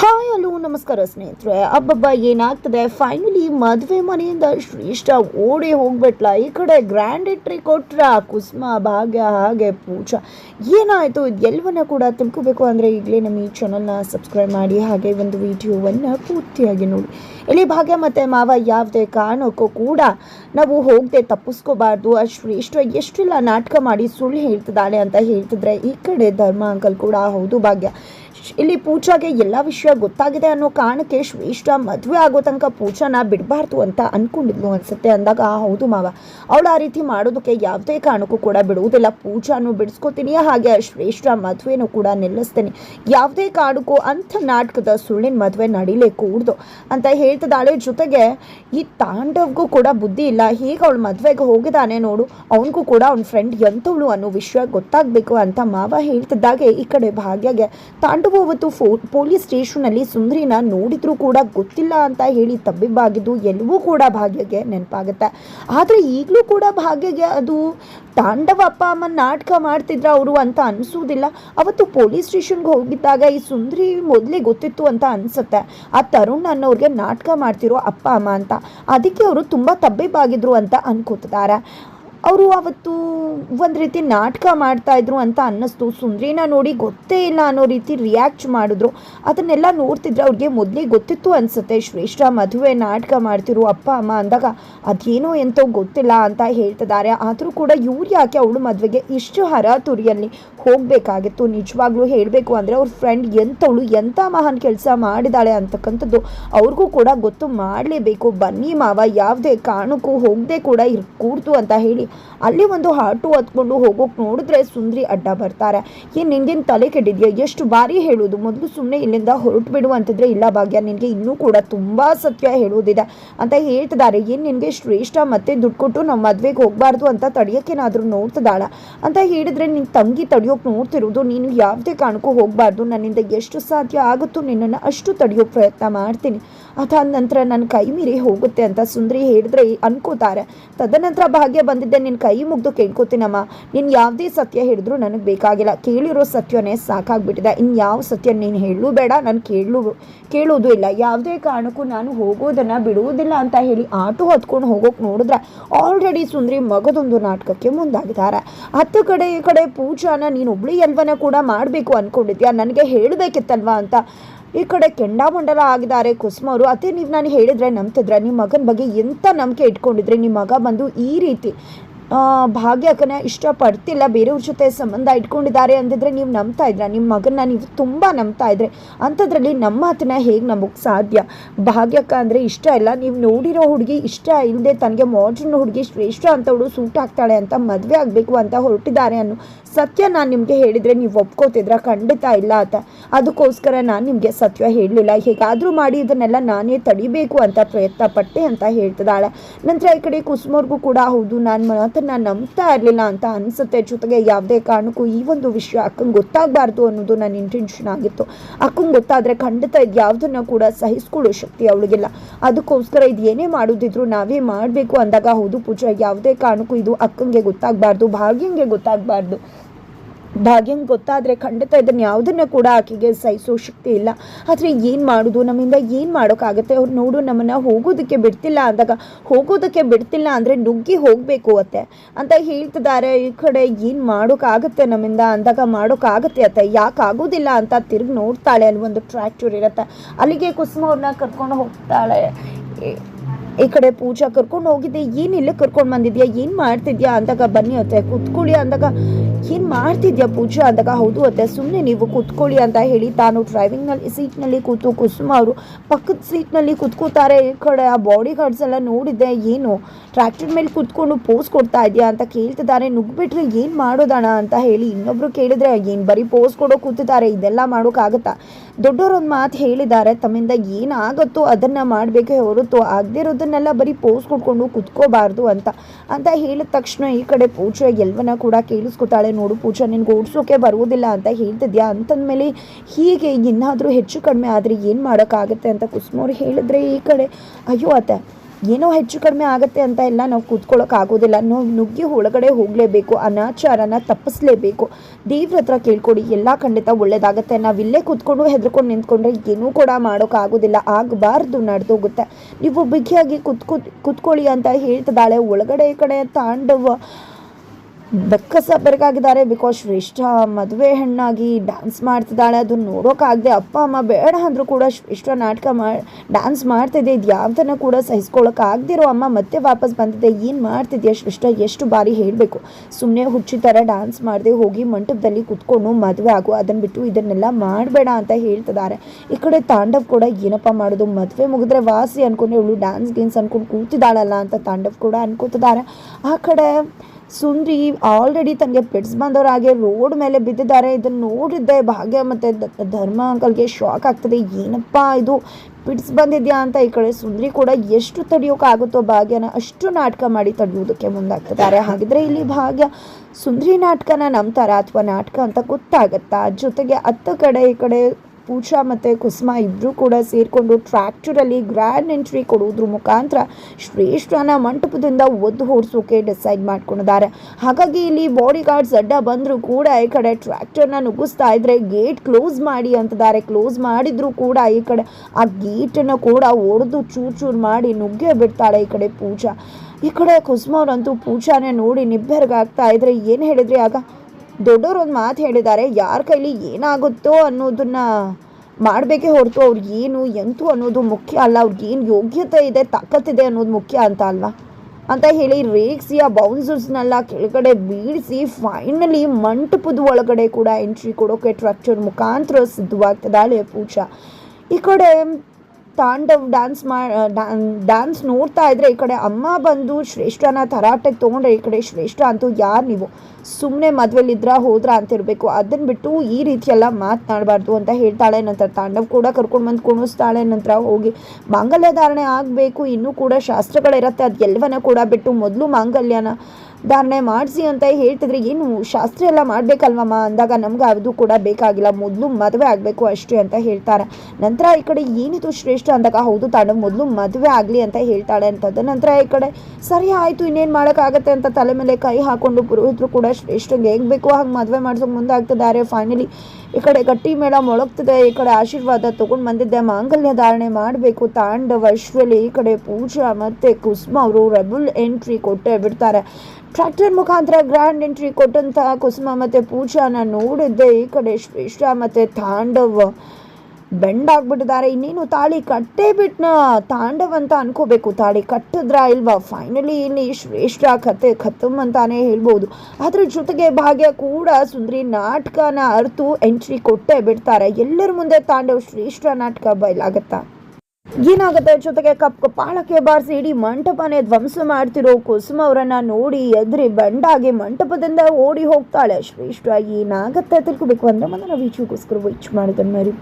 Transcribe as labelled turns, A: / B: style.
A: Hi, hello, ನಮಸ್ಕಾರ ಸ್ನೇಹಿತರೆ. ಅಬ್ಬಬ್ಬ ಏನಾಗ್ತದೆ? ಫೈನಲಿ ಮದುವೆ ಮನೆಯಿಂದ ಶ್ರೇಷ್ಠ ಓಡಿ ಹೋಗ್ಬಿಟ್ಲ. ಈ ಕಡೆ ಗ್ರ್ಯಾಂಡ್ ಎಂಟ್ರಿ ಕೊಟ್ರ ಕುಸುಮ, ಭಾಗ್ಯ, ಹಾಗೆ ಪೂಜಾ. ಏನಾಯಿತು? ಎಲ್ಲವನ್ನ ಕೂಡ ತಿಳ್ಕೋಬೇಕು ಅಂದರೆ ಈಗಲೇ ನಮ್ಮ ಈ ಚಾನಲ್ನ ಸಬ್ಸ್ಕ್ರೈಬ್ ಮಾಡಿ, ಹಾಗೆ ಒಂದು ವಿಡಿಯೋವನ್ನು ಪೂರ್ತಿಯಾಗಿ ನೋಡಿ. ಇಲ್ಲಿ ಭಾಗ್ಯ ಮತ್ತು ಮಾವ ಯಾವುದೇ ಕಾರಣಕ್ಕೂ ಕೂಡ ನಾವು ಹೋಗದೆ ತಪ್ಪಿಸ್ಕೋಬಾರ್ದು. ಆ ಶ್ರೇಷ್ಠ ಎಷ್ಟೆಲ್ಲ, ನಾಟಕ ಮಾಡಿ ಸುಳ್ಳು ಹೇಳ್ತಿದ್ದಾಳೆ ಅಂತ ಹೇಳ್ತಿದ್ರೆ ಈ ಕಡೆ ಧರ್ಮ ಅಂಕಲ್ ಕೂಡ ಹೌದು ಭಾಗ್ಯ. ಇಲ್ಲಿ ಪೂಜಾಗೆ ಎಲ್ಲ ವಿಷಯ ಗೊತ್ತಾಗಿದೆ ಅನ್ನೋ ಕಾರಣಕ್ಕೆ ಶ್ರೇಷ್ಠ ಮದುವೆ ಆಗೋ ತನಕ ಪೂಜಾನ ಬಿಡಬಾರ್ದು ಅಂತ ಅನ್ಕೊಂಡಿದ್ಲು ಅನ್ಸುತ್ತೆ ಅಂದಾಗ ಹೌದು ಮಾವ. ಅವಳು ಆ ರೀತಿ ಮಾಡೋದಕ್ಕೆ ಯಾವುದೇ ಕಾರಣಕ್ಕೂ ಕೂಡ ಬಿಡುವುದಿಲ್ಲ. ಪೂಜಾನು ಬಿಡಿಸ್ಕೊತೀನಿ, ಹಾಗೆ ಶ್ರೇಷ್ಠ ಮದುವೆನೂ ಕೂಡ ನಿಲ್ಲಿಸ್ತೇನೆ. ಯಾವುದೇ ಕಾರಣಕ್ಕೂ ಅಂಥ ನಾಟಕದ ಸುಳ್ಳಿನ ಮದುವೆ ನಡೀಲೇ ಕೂಡ್ದು ಅಂತ ಹೇಳ್ತಿದ್ದಾಳೆ. ಜೊತೆಗೆ, ಈ ತಾಂಡವ್ಗೂ ಕೂಡ ಬುದ್ಧಿ ಇಲ್ಲ. ಹೀಗೆ ಅವಳು ಮದುವೆಗೆ ಹೋಗಿದ್ದಾನೆ ನೋಡು. ಅವನಿಗೂ ಕೂಡ ಅವ್ನ ಫ್ರೆಂಡ್ ಎಂಥವಳು ಅನ್ನೋ ವಿಷಯ ಗೊತ್ತಾಗಬೇಕು ಅಂತ ಮಾವ ಹೇಳ್ತಿದ್ದಾಗೆ. ಈ ಕಡೆ ಭಾಗ್ಯಗೆ ತಾಂಡವ ಅವತ್ತು ಫೋ, ಪೊಲೀಸ್ ಸ್ಟೇಷನಲ್ಲಿ ಸುಂದ್ರಿನ ನೋಡಿದ್ರೂ ಕೂಡ ಗೊತ್ತಿಲ್ಲ ಅಂತ ಹೇಳಿ ತಬ್ಬಿಬ್ಬಾಗಿದ್ದು ಎಲ್ಲವೂ ಕೂಡ ಭಾಗ್ಯಗೆ ನೆನಪಾಗುತ್ತೆ. ಆದರೆ ಈಗಲೂ ಕೂಡ ಭಾಗ್ಯಗೆ ಅದು ತಾಂಡವ ಅಪ್ಪ ಅಮ್ಮ ನಾಟಕ ಮಾಡ್ತಿದ್ರ ಅವರು ಅಂತ ಅನಿಸೋದಿಲ್ಲ. ಅವತ್ತು ಪೊಲೀಸ್ ಸ್ಟೇಷನ್ಗೆ ಹೋಗಿದ್ದಾಗ ಈ ಸುಂದ್ರಿ ಮೊದಲೇ ಗೊತ್ತಿತ್ತು ಅಂತ ಅನ್ಸುತ್ತೆ. ಆ ತರುಣ್ ಅನ್ನೋರಿಗೆ ನಾಟಕ ಮಾಡ್ತಿರೋ ಅಪ್ಪ ಅಮ್ಮ ಅಂತ. ಅದಕ್ಕೆ ಅವರು ತುಂಬ ತಬ್ಬಿಬ್ಬಾಗಿದ್ರು ಅಂತ ಅನ್ಕೋತಿದ್ದಾರೆ. ಅವರು ಅವತ್ತು ಒಂದು ರೀತಿ ನಾಟಕ ಮಾಡ್ತಾಯಿದ್ರು ಅಂತ ಅನ್ನಿಸ್ತು. ಸುಂದ್ರಿನ ನೋಡಿ ಗೊತ್ತೇ ಇಲ್ಲ ಅನ್ನೋ ರೀತಿ ರಿಯಾಕ್ಟ್ ಮಾಡಿದ್ರು. ಅದನ್ನೆಲ್ಲ ನೋಡ್ತಿದ್ರೆ ಅವ್ರಿಗೆ ಮೊದಲೇ ಗೊತ್ತಿತ್ತು ಅನಿಸುತ್ತೆ. ಶ್ರೇಷ್ಠ ಮದುವೆ ನಾಟಕ ಮಾಡ್ತಿರು ಅಪ್ಪ, ಅಮ್ಮ ಅಂದಾಗ ಅದೇನೋ ಎಂತೋ ಗೊತ್ತಿಲ್ಲ ಅಂತ ಹೇಳ್ತಿದ್ದಾರೆ. ಆದರೂ ಕೂಡ ಇವ್ರು ಯಾಕೆ ಅವಳು ಮದುವೆಗೆ ಇಷ್ಟು ಹರಾತುರಿಯಲ್ಲಿ ಹೋಗಬೇಕಾಗಿತ್ತು? ನಿಜವಾಗ್ಲೂ ಹೇಳಬೇಕು ಅಂದರೆ ಅವ್ರ ಫ್ರೆಂಡ್ ಎಂಥವಳು ಎಂಥ ಮಹಾನ್ ಕೆಲಸ ಮಾಡಿದಾಳೆ ಅಂತಕ್ಕಂಥದ್ದು ಅವ್ರಿಗೂ ಕೂಡ ಗೊತ್ತು ಮಾಡಲೇಬೇಕು. ಬನ್ನಿ ಮಾವ, ಯಾವುದೇ ಕಾರಣಕ್ಕೂ ಹೋಗದೆ ಕೂಡ ಇರ್ ಕೂಡ್ತು ಅಂತ ಹೇಳಿ ಅಲ್ಲಿ ಒಂದು ಆಟೋ ಹತ್ಕೊಂಡು ಹೋಗೋಕೆ ನೋಡಿದ್ರೆ ಸುಂದ್ರಿ ಅಡ್ಡ ಬರ್ತಾರೆ. ಏನು ನಿನ್ಗೇನು ತಲೆ ಕೆಟ್ಟಿದ್ಯಾ ಎಷ್ಟು ಬಾರಿ ಹೇಳೋದು? ಮೊದಲು ಸುಮ್ಮನೆ ಇಲ್ಲಿಂದ ಹೊರಟು ಬಿಡು ಅಂತಿದ್ರೆ, ಇಲ್ಲ ಭಾಗ್ಯ, ನಿನಗೆ ಇನ್ನೂ ಕೂಡ ತುಂಬ ಸತ್ಯ ಹೇಳೋದಿದೆ ಅಂತ ಹೇಳ್ತಿದ್ದಾರೆ. ಏನು ನಿನಗೆ ಶ್ರೇಷ್ಠ ಮತ್ತೆ ದುಡ್ಡು ಕೊಟ್ಟು ನಮ್ಮ ಮದುವೆಗೆ ಹೋಗಬಾರ್ದು ಅಂತ ತಡೆಯೋಕ್ಕೇನಾದರೂ ನೋಡ್ತಿದ್ದಾಳ? ಅಂತ ಹೇಳಿದ್ರೆ ನಿನ್ನ ತಂಗಿ ತಡೆಯೋಕೆ ನೋಡ್ತಿರೋದು, ನೀನು ಯಾವುದೇ ಕಾರಣಕ್ಕೂ ಹೋಗಬಾರ್ದು. ನನ್ನಿಂದ ಎಷ್ಟು ಸಾಧ್ಯ ಆಗುತ್ತೋ ನಿನ್ನನ್ನು ಅಷ್ಟು ತಡೆಯೋಕೆ ಪ್ರಯತ್ನ ಮಾಡ್ತೀನಿ. ಅದಾದ ನಂತರ ನನ್ನ ಕೈ ಮೀರಿ ಹೋಗುತ್ತೆ ಅಂತ ಸುಂದ್ರಿ ಹೇಳಿದ್ರೆ ಅನ್ಕೋತಾರೆ. ತದನಂತರ ಭಾಗ್ಯ ಬಂದಿದ್ದೆ ನಿನ್ನ ಕೈ ಮುಗ್ದು ಕೇಳ್ಕೊತೀನಮ್ಮ. ನೀನು ಯಾವುದೇ ಸತ್ಯ ಹೇಳಿದ್ರು ನನಗೆ ಬೇಕಾಗಿಲ್ಲ. ಕೇಳಿರೋ ಸತ್ಯನೇ ಸಾಕಾಗ್ಬಿಟ್ಟಿದೆ. ಇನ್ನು ಯಾವ ಸತ್ಯ ನೀನು ಹೇಳಲು ಬೇಡ, ನಾನು ಕೇಳಲು ಕೇಳೋದು ಇಲ್ಲ. ಯಾವುದೇ ಕಾರಣಕ್ಕೂ ನಾನು ಹೋಗೋದನ್ನು ಬಿಡುವುದಿಲ್ಲ ಅಂತ ಹೇಳಿ ಆಟೋ ಹತ್ಕೊಂಡು ಹೋಗೋಕೆ ನೋಡಿದ್ರೆ ಆಲ್ರೆಡಿ ಸುಂದ್ರಿ ಮಗದೊಂದು ನಾಟಕಕ್ಕೆ ಮುಂದಾಗಿದ್ದಾರೆ. ಹತ್ತು ಕಡೆ ಕಡೆ ಪೂಜಾನ ನೀನು ಒಬ್ಳಿ ಎಲ್ವನ ಕೂಡ ಮಾಡಬೇಕು ಅಂದ್ಕೊಂಡಿದ್ಯಾ ನನಗೆ ಹೇಳಬೇಕಿತ್ತಲ್ವಾ ಅಂತ ಈ ಕಡೆ ಕೆಂಡಾಮಂಡಲ ಆಗಿದ್ದಾರೆ. ಕುಸುಮವರು ಅದೇ ನೀವು ನಾನು ಹೇಳಿದ್ರೆ ನಂಬ್ತಿದ್ರೆ. ನಿಮ್ಮ ಮಗನ ಬಗ್ಗೆ ಎಂಥ ನಂಬಿಕೆ ಇಟ್ಕೊಂಡಿದ್ರೆ? ನಿಮ್ಮ ಮಗ ಬಂದು ಈ ರೀತಿ ಭಾಗ್ಯಕ್ಕನ ಇಷ್ಟಪಡ್ತಿಲ್ಲ. ಬೇರೆಯವ್ರ ಜೊತೆ ಸಂಬಂಧ ಇಟ್ಕೊಂಡಿದ್ದಾರೆ ಅಂದಿದ್ರೆ ನೀವು ನಂಬ್ತಾ ಇದ್ರ. ನಿಮ್ಮ ಮಗನ್ನ ನೀವು ತುಂಬ ನಂಬ್ತಾ ಇದ್ರೆ ಅಂಥದ್ರಲ್ಲಿ ನಮ್ಮ ಮಾತನ್ನ ಹೇಗೆ ನಂಬೋಕೆ ಸಾಧ್ಯ? ಭಾಗ್ಯಕ್ಕ ಅಂದರೆ ಇಷ್ಟ ಇಲ್ಲ. ನೀವು ನೋಡಿರೋ ಹುಡುಗಿ ಇಷ್ಟ ಇಲ್ಲದೆ ತನಗೆ ಮಾಡ್ರನ್ ಹುಡುಗಿ ಶ್ರೇಷ್ಠ ಅಂತವಳು ಸೂಟ್ ಆಗ್ತಾಳೆ ಅಂತ ಮದುವೆ ಆಗಬೇಕು ಅಂತ ಹೊರಟಿದ್ದಾರೆ ಅನ್ನೋ ಸತ್ಯ ನಾನು ನಿಮಗೆ ಹೇಳಿದರೆ ನೀವು ಒಪ್ಕೋತಿದ್ರ? ಖಂಡಿತ ಇಲ್ಲ ಅಂತ ಅದಕ್ಕೋಸ್ಕರ ನಾನು ನಿಮಗೆ ಸತ್ಯ ಹೇಳಲಿಲ್ಲ. ಹೇಗಾದರೂ ಮಾಡಿ ಇದನ್ನೆಲ್ಲ ನಾನೇ ತಡಿಬೇಕು ಅಂತ ಪ್ರಯತ್ನ ಪಟ್ಟೆ ಅಂತ ಹೇಳ್ತಿದ್ದಾಳೆ. ನಂತರ ಈ ಕಡೆ ಕುಸುಮವ್ರಿಗೂ ಕೂಡ ಹೌದು. ನಾನು ಮಾತನ್ನ ನಂಬ್ತಾ ಇರಲಿಲ್ಲ ಅಂತ ಅನಿಸುತ್ತೆ. ಜೊತೆಗೆ ಯಾವುದೇ ಕಾರಣಕ್ಕೂ ಈ ಒಂದು ವಿಷಯ ಅಕ್ಕಂಗೆ ಗೊತ್ತಾಗಬಾರ್ದು ಅನ್ನೋದು ನನ್ನ ಇಂಟೆನ್ಷನ್ ಆಗಿತ್ತು. ಅಕ್ಕಂಗೆ ಗೊತ್ತಾದರೆ ಖಂಡಿತ ಇದು ಯಾವುದನ್ನು ಕೂಡ ಸಹಿಸ್ಕೊಳ್ಳೋ ಶಕ್ತಿ ಅವಳಿಗಿಲ್ಲ. ಅದಕ್ಕೋಸ್ಕರ ಇದು ಏನೇ ಮಾಡೋದಿದ್ರು ನಾವೇ ಮಾಡಬೇಕು ಅಂದಾಗ ಹೌದು ಪೂಜಾ, ಯಾವುದೇ ಕಾರಣಕ್ಕೂ ಇದು ಅಕ್ಕಂಗೆ ಗೊತ್ತಾಗಬಾರ್ದು, ಭಾಗ್ಯಂಗೆ ಗೊತ್ತಾಗಬಾರ್ದು. ಭಾಗ್ಯಂಗೆ ಗೊತ್ತಾದರೆ ಖಂಡಿತ ಇದನ್ನು ಯಾವುದನ್ನು ಕೂಡ ಆಕೆಗೆ ಸಹಿಸೋ ಶಕ್ತಿ ಇಲ್ಲ. ಆದರೆ ಏನು ಮಾಡೋದು? ನಮ್ಮಿಂದ ಏನು ಮಾಡೋಕ್ಕಾಗುತ್ತೆ ಅವ್ರು ನೋಡು, ನಮ್ಮನ್ನು ಹೋಗೋದಕ್ಕೆ ಬಿಡ್ತಿಲ್ಲ ಅಂದಾಗ, ಹೋಗೋದಕ್ಕೆ ಬಿಡ್ತಿಲ್ಲ ಅಂದರೆ ನುಗ್ಗಿ ಹೋಗಬೇಕು ಅತ್ತೆ. ಅಂತ ಹೇಳ್ತಿದ್ದಾರೆ, ಈ ಕಡೆ ಏನು ಮಾಡೋಕ್ಕಾಗತ್ತೆ ನಮ್ಮಿಂದ ಅಂದಾಗ ಮಾಡೋಕ್ಕಾಗತ್ತೆ ಅತ್ತೆ. ಯಾಕೆ ಆಗೋದಿಲ್ಲ ಅಂತ ತಿರುಗಿ ನೋಡ್ತಾಳೆ ಅಲ್ಲಿ ಒಂದು ಟ್ರ್ಯಾಕ್ಟರ್ ಇರುತ್ತೆ. ಅಲ್ಲಿಗೆ ಕುಸುಮ ಅವ್ರನ್ನ ಕರ್ಕೊಂಡು ಹೋಗ್ತಾಳೆ. ಈ- ಕಡೆ ಪೂಜಾ ಕರ್ಕೊಂಡು ಹೋಗಿದ್ದೆ. ಏನಿಲ್ಲ ಕರ್ಕೊಂಡು ಬಂದಿದ್ಯಾ? ಏನು ಮಾಡ್ತಿದ್ಯಾ ಅಂದಾಗ, ಬನ್ನಿ ಅತ್ತೆ, ಕೂತ್ಕೊಳ್ಳಿ ಅಂದಾಗ. ಏನು ಮಾಡ್ತಿದ್ಯಾ ಪೂಜಾ ಅಂದಾಗ? ಹೌದು ಅತ್ತೆ ಸುಮ್ಮನೆ ನೀವು ಕೂತ್ಕೊಳ್ಳಿ ಅಂತ ಹೇಳಿ ತಾನು ಡ್ರೈವಿಂಗ್ನಲ್ಲಿ ಸೀಟ್ನಲ್ಲಿ ಕೂತು ಕುಸುಮ ಅವರು ಪಕ್ಕದ ಸೀಟ್ನಲ್ಲಿ ಕುತ್ಕೋತಾರೆ. ಈ ಕಡೆ ಆ ಬಾಡಿ ಗಾರ್ಡ್ಸ್ ಎಲ್ಲ ನೋಡಿದ್ದೆ. ಏನು ಟ್ರ್ಯಾಕ್ಟರ್ ಮೇಲೆ ಕೂತ್ಕೊಂಡು ಪೋಸ್ ಕೊಡ್ತಾ ಇದೆಯಾ ಅಂತ ಕೇಳ್ತಿದ್ದಾರೆ. ನುಗ್ಬಿಟ್ರೆ ಏನು ಮಾಡೋದಣ ಅಂತ ಹೇಳಿ ಇನ್ನೊಬ್ರು ಕೇಳಿದ್ರೆ, ಏನು ಬರೀ ಪೋಸ್ ಕೊಡೋ ಕೂತಿದ್ದಾರೆ. ಇದೆಲ್ಲ ಮಾಡೋಕ್ಕಾಗತ್ತಾ? ದೊಡ್ಡವರೊಂದು ಮಾತು ಹೇಳಿದ್ದಾರೆ. ತಮ್ಮಿಂದ ಏನಾಗುತ್ತೋ ಅದನ್ನು ಮಾಡಬೇಕೇ ಹೊರತು. ಆಗದೇ ಇರೋದನ್ನೆಲ್ಲ ಬರೀ ಪೋಸ್ ಕೊಡ್ಕೊಂಡು ಕುತ್ಕೋಬಾರ್ದು ಅಂತ. ಅಂತ ಹೇಳಿದ ತಕ್ಷಣ ಈ ಕಡೆ ಪೂಜಾ ಎಲ್ವನ ಕೂಡ ಕೇಳಿಸ್ಕೊತಾಳೆ. ನೋಡು ಪೂಜಾ, ನಿನ್ಗೆ ಓಡಿಸೋಕೆ ಬರುವುದಿಲ್ಲ ಅಂತ ಹೇಳ್ತಿದ್ಯಾ? ಅಂತಂದಮೇಲೆ ಹೀಗೆ ಇನ್ನಾದರೂ ಹೆಚ್ಚು ಕಡಿಮೆ ಆದರೆ ಏನು ಮಾಡೋಕ್ಕಾಗತ್ತೆ ಅಂತ ಕುಸುಮವ್ರು ಹೇಳಿದ್ರೆ ಈ ಕಡೆ. ಅಯ್ಯೋ ಅತ್ತೆ ಏನೋ ಹೆಚ್ಚು ಕಡಿಮೆ ಆಗುತ್ತೆ ಅಂತ ಎಲ್ಲ ನಾವು ಕೂತ್ಕೊಳ್ಳೋಕೆ ಆಗೋದಿಲ್ಲ. ನಾವು ನುಗ್ಗಿ ಒಳಗಡೆ ಹೋಗಲೇಬೇಕು, ಅನಾಚಾರನ ತಪ್ಪಿಸಲೇಬೇಕು. ದೇವ್ರ ಹತ್ರ ಕೇಳ್ಕೊಡಿ, ಎಲ್ಲ ಖಂಡಿತ ಒಳ್ಳೇದಾಗುತ್ತೆ. ನಾವು ಇಲ್ಲೇ ಕೂತ್ಕೊಂಡು ಹೆದರ್ಕೊಂಡು ನಿಂತ್ಕೊಂಡ್ರೆ ಏನೂ ಕೂಡ ಮಾಡೋಕ್ಕಾಗೋದಿಲ್ಲ ಆಗಬಾರ್ದು ನಡೆದೋಗುತ್ತೆ. ನೀವು ಬಿಗಿಯಾಗಿ ಕೂತ್ಕೋ, ಕುತ್ಕೊಳ್ಳಿ ಅಂತ ಹೇಳ್ತಿದ್ದಾಳೆ. ಒಳಗಡೆ ಕಡೆ ತಾಂಡವ ಬೆಕ್ಕಸ ಬೆರಗಾಗಿದ್ದಾರೆ ಬಿಕಾಸ್ ಶ್ರೇಷ್ಠ ಮದುವೆ ಹೆಣ್ಣಾಗಿ ಡ್ಯಾನ್ಸ್ ಮಾಡ್ತಿದ್ದಾಳೆ. ಅದನ್ನು ನೋಡೋಕ್ಕಾಗದೆ ಅಪ್ಪ, ಅಮ್ಮ ಬೇಡ ಅಂದರೂ ಕೂಡ ಶ್ರೇಷ್ಠ ನಾಟಕ ಮಾ ಡ್ಯಾನ್ಸ್ ಮಾಡ್ತಿದ್ದೆ ಇದು ಯಾವ್ದನ್ನು ಕೂಡ ಸಹಿಸ್ಕೊಳ್ಳೋಕ್ಕಾಗದಿರೋ ಅಮ್ಮ ಮತ್ತೆ ವಾಪಸ್ ಬಂದಿದ್ದೆ ಏನು ಮಾಡ್ತಿದ್ಯಾ ಶ್ರೇಷ್ಠ? ಎಷ್ಟು ಬಾರಿ ಹೇಳಬೇಕು. ಸುಮ್ಮನೆ ಹುಚ್ಚಿ ಥರ ಡ್ಯಾನ್ಸ್ ಮಾಡದೆ ಹೋಗಿ ಮಂಟಪದಲ್ಲಿ ಕುತ್ಕೊಂಡು ಮದುವೆ ಆಗು. ಅದನ್ನು ಬಿಟ್ಟು ಇದನ್ನೆಲ್ಲ ಮಾಡಬೇಡ ಅಂತ ಹೇಳ್ತಿದ್ದಾರೆ. ಈ ಕಡೆ ತಾಂಡವ್ ಕೂಡ ಏನಪ್ಪ ಮಾಡೋದು? ಮದುವೆ ಮುಗಿದ್ರೆ ವಾಸಿ ಅಂದ್ಕೊಂಡು ಇವಳು ಡ್ಯಾನ್ಸ್ ಗೇನ್ಸ್ ಅಂದ್ಕೊಂಡು ಕೂತಿದ್ದಾಳಲ್ಲ ಅಂತ ತಾಂಡವ್ ಕೂಡ ಅನ್ಕೋತಿದ್ದಾರೆ. ಆ ಕಡೆ ಸುಂದ್ರಿ ಆಲ್ರೆಡಿ ತನಗೆ ಪಿಟ್ಸ್ ಬಂದವರಾಗೆ ರೋಡ್ ಮೇಲೆ ಬಿದ್ದಿದ್ದಾರೆ. ಇದನ್ನು ನೋಡಿದ್ದೆ ಭಾಗ್ಯ ಮತ್ತು ಧರ್ಮ ಅಂಕಲ್ಗೆ ಶಾಕ್ ಆಗ್ತದೆ. ಏನಪ್ಪ ಇದು? ಪಿಟ್ಸ್ ಬಂದಿದ್ಯಾ ಅಂತ ಈ ಕಡೆ ಸುಂದ್ರಿ ಕೂಡ ಎಷ್ಟು ತಡೆಯೋಕ್ಕಾಗುತ್ತೋ ಭಾಗ್ಯನ ಅಷ್ಟು ನಾಟಕ ಮಾಡಿ ತಡೆಯೋದಕ್ಕೆ ಮುಂದಾಗ್ತಿದ್ದಾರೆ. ಹಾಗಿದ್ರೆ ಇಲ್ಲಿ ಭಾಗ್ಯ ಸುಂದ್ರಿ ನಾಟಕನ ನಂಬ್ತಾರ ಅಥವಾ ನಾಟಕ ಅಂತ ಗೊತ್ತಾಗತ್ತಾ? ಜೊತೆಗೆ ಅತ್ತ ಕಡೆ ಈ ಕಡೆ ಪೂಜಾ ಮತ್ತು ಕುಸುಮ ಇಬ್ಬರು ಕೂಡ ಸೇರಿಕೊಂಡು ಟ್ರ್ಯಾಕ್ಟರಲ್ಲಿ ಗ್ರ್ಯಾಂಡ್ ಎಂಟ್ರಿ ಕೊಡುವುದ್ರ ಮುಖಾಂತರ ಶ್ರೇಷ್ಠನ ಮಂಟಪದಿಂದ ಒದ್ದು ಓಡಿಸೋಕೆ ಡಿಸೈಡ್ ಮಾಡ್ಕೊಂಡಿದ್ದಾರೆ. ಹಾಗಾಗಿ ಇಲ್ಲಿ ಬಾಡಿ ಗಾರ್ಡ್ಸ್ ಅಡ್ಡ ಬಂದರೂ ಕೂಡ ಈ ಕಡೆ ಟ್ರ್ಯಾಕ್ಟರ್ನ ನುಗ್ಗಿಸ್ತಾ ಇದ್ರೆ ಗೇಟ್ ಕ್ಲೋಸ್ ಮಾಡಿ ಅಂತಿದ್ದಾರೆ ಕ್ಲೋಸ್ ಮಾಡಿದರೂ ಕೂಡ ಈ ಕಡೆ ಆ ಗೇಟನ್ನು ಕೂಡ ಒಡೆದು ಚೂರು ಚೂರು ಮಾಡಿ ನುಗ್ಗೆ ಬಿಡ್ತಾಳೆ ಈ ಕಡೆ ಪೂಜಾ. ಈ ಕಡೆ ಕುಸುಮವ್ರಂತೂ ಪೂಜಾನೇ ನೋಡಿ ನಿಬ್ಬೆರಗಾಗ್ತಾ ಇದ್ರೆ ಏನು ಹೇಳಿದ್ರಿ ಆಗ? ದೊಡ್ಡವರು ಒಂದು ಮಾತು ಹೇಳಿದ್ದಾರೆ, ಯಾರ ಕೈಲಿ ಏನಾಗುತ್ತೋ ಅನ್ನೋದನ್ನ ಮಾಡಬೇಕೇ ಹೊರತು ಅವ್ರಿಗೆ ಏನು ಎಂತೂ ಅನ್ನೋದು ಮುಖ್ಯ ಅಲ್ಲ, ಅವ್ರಿಗೆ ಏನು ಯೋಗ್ಯತೆ ಇದೆ ತಾಕತ್ತಿದೆ ಅನ್ನೋದು ಮುಖ್ಯ ಅಂತ ಅಲ್ವಾ? ಅಂತ ಹೇಳಿ ರೇಗ್ಸಿ ಆ ಬೌನ್ಸರ್ಸ್ನೆಲ್ಲ ಕೆಳಗಡೆ ಬೀಳಿಸಿ ಫೈನಲಿ ಮಂಟಪದ ಒಳಗಡೆ ಕೂಡ ಎಂಟ್ರಿ ಕೊಡೋಕೆ ಟ್ರಕ್ಚರ್ ಮುಖಾಂತರ ಸಿದ್ಧವಾಗ್ತದಾಳೆ ಪೂಜಾ. ಈ ಕಡೆ ತಾಂಡವ್ ಡ್ಯಾನ್ಸ್ ಮಾ ಡ್ಯಾನ್ಸ್ ನೋಡ್ತಾ ಇದ್ರೆ ಈ ಕಡೆ ಅಮ್ಮ ಬಂದು ಶ್ರೇಷ್ಠನ ತರಾಟೆಗೆ ತೊಗೊಂಡ್ರೆ ಈ ಕಡೆ ಶ್ರೇಷ್ಠ ಅಂತೂ ಯಾರು ನೀವು? ಸುಮ್ಮನೆ ಮದುವೆಲಿದ್ರ ಹೋದ್ರ ಅಂತಿರಬೇಕು. ಅದನ್ನ ಬಿಟ್ಟು ಈ ರೀತಿ ಎಲ್ಲ ಮಾತನಾಡಬಾರ್ದು ಅಂತ ಹೇಳ್ತಾಳೆ. ನಂತರ ತಾಂಡವ್ ಕೂಡ ಕರ್ಕೊಂಡು ಬಂದು ಕುಣಿಸ್ತಾಳೆ. ನಂತರ ಹೋಗಿ ಮಾಂಗಲ್ಯ ಧಾರಣೆ ಆಗಬೇಕು. ಇನ್ನೂ ಕೂಡ ಶಾಸ್ತ್ರಗಳಿರತ್ತೆ ಅದು ಎಲ್ಲವನ್ನ ಕೂಡ ಬಿಟ್ಟು ಮೊದಲು ಮಾಂಗಲ್ಯನ ಧಾರಣೆ ಮಾಡಿಸಿ ಅಂತ ಹೇಳ್ತಿದ್ರೆ ಏನು? ಶಾಸ್ತ್ರ ಎಲ್ಲ ಮಾಡಬೇಕಲ್ವಮ್ಮ? ಅಂದಾಗ ನಮ್ಗೆ ಅದು ಕೂಡ ಬೇಕಾಗಿಲ್ಲ. ಮೊದಲು ಮದುವೆ ಆಗಬೇಕು ಅಷ್ಟೇ ಅಂತ ಹೇಳ್ತಾರೆ. ನಂತರ ಈ ಕಡೆ ಏನಿದು ಶ್ರೇಷ್ಠ ಅಂದಾಗ? ಹೌದು ತಾನು, ಮೊದಲು ಮದುವೆ ಆಗಲಿ ಅಂತ ಹೇಳ್ತಾಳೆ ಅಂತದ್ದು. ನಂತರ ಈ ಕಡೆ, ಸರಿ ಆಯಿತು, ಇನ್ನೇನು ಮಾಡೋಕ್ಕಾಗತ್ತೆ? ಅಂತ ತಲೆ ಮೇಲೆ ಕೈ ಹಾಕೊಂಡು ಪುರೋಹಿತರು ಕೂಡ ಶ್ರೇಷ್ಠಂಗೆ, ಹೆಂಗೆ ಬೇಕೋ? ಹಾಗೆ ಮದುವೆ ಮಾಡ್ಸೋಕೆ ಮುಂದಾಗ್ತಿದ್ದಾರೆ ಫೈನಲಿ ಈ ಕಡೆ ಗಟ್ಟಿ ಮೇಳ ಮೊಳಗ್ತದೆ. ಈ ಕಡೆ ಆಶೀರ್ವಾದ ತೊಗೊಂಡು ಬಂದಿದ್ದೆ. ಮಾಂಗಲ್ಯ ಧಾರಣೆ ಮಾಡಬೇಕು. ತಾಂಡವ, ಅಶ್ವಲಿ, ಈ ಕಡೆ ಪೂಜಾ ಮತ್ತು ಕುಸುಮ ಅವರು ರೆಬಲ್ ಎಂಟ್ರಿ ಕೊಟ್ಟೆ ಬಿಡ್ತಾರೆ. ಟ್ರ್ಯಾಕ್ಟರ್ ಮುಖಾಂತರ ಗ್ರ್ಯಾಂಡ್ ಎಂಟ್ರಿ ಕೊಟ್ಟಂತಹ ಕುಸುಮ ಮತ್ತೆ ಪೂಜಾನ ನೋಡಿದ್ದೆ. ಈ ಕಡೆ ಶ್ರೇಷ್ಠ ಮತ್ತು ತಾಂಡವ್ ಬೆಂಡ್ ಆಗ್ಬಿಟ್ಟಿದ್ದಾರೆ. ಇನ್ನೇನು ತಾಳಿ ಕಟ್ಟೇ ಬಿಟ್ನ? ತಾಂಡವ್ ಅಂತ ಅನ್ಕೋಬೇಕು. ತಾಳಿ ಕಟ್ಟಿದ್ರ ಇಲ್ವಾ? ಫೈನಲಿ ಇಲ್ಲಿ ಶ್ರೇಷ್ಠ ಕತೆ ಖತಮ್ ಅಂತಾನೆ ಹೇಳ್ಬೋದು. ಅದ್ರ ಜೊತೆಗೆ ಭಾಗ್ಯ ಕೂಡ ಸುಂದರಿ ನಾಟಕನ ಅರ್ತು ಎಂಟ್ರಿ ಕೊಟ್ಟೇ ಬಿಡ್ತಾರೆ. ಎಲ್ಲರ ಮುಂದೆ ತಾಂಡವ್ ಶ್ರೇಷ್ಠ ನಾಟಕ ಬಯಲಾಗತ್ತಾ? ಏನಾಗುತ್ತೆ ಜೊತೆಗೆ ಕಪ್ ಕಪಾಳಕ್ಕೆ ಬಾರಿಸಿ ಇಡೀ ಮಂಟಪನೇ ಧ್ವಂಸ ಮಾಡ್ತಿರೋ ಕುಸುಮ ಅವರನ್ನ ನೋಡಿ ಎದ್ರಿ ಬಂಡಾಗಿ ಮಂಟಪದಿಂದ ಓಡಿ ಹೋಗ್ತಾಳೆ. ಶ್ರೇಷ್ಠ ಏನಾಗತ್ತೆ ತಿಳ್ಕೊಬೇಕು. ಅಂದ್ರೆ ಮತ್ತೆ ನಾವು ಈಚೆಗೋಸ್ಕರ ವೀಚ್ ಮಾಡಿದ್ರೆ ಮರಿ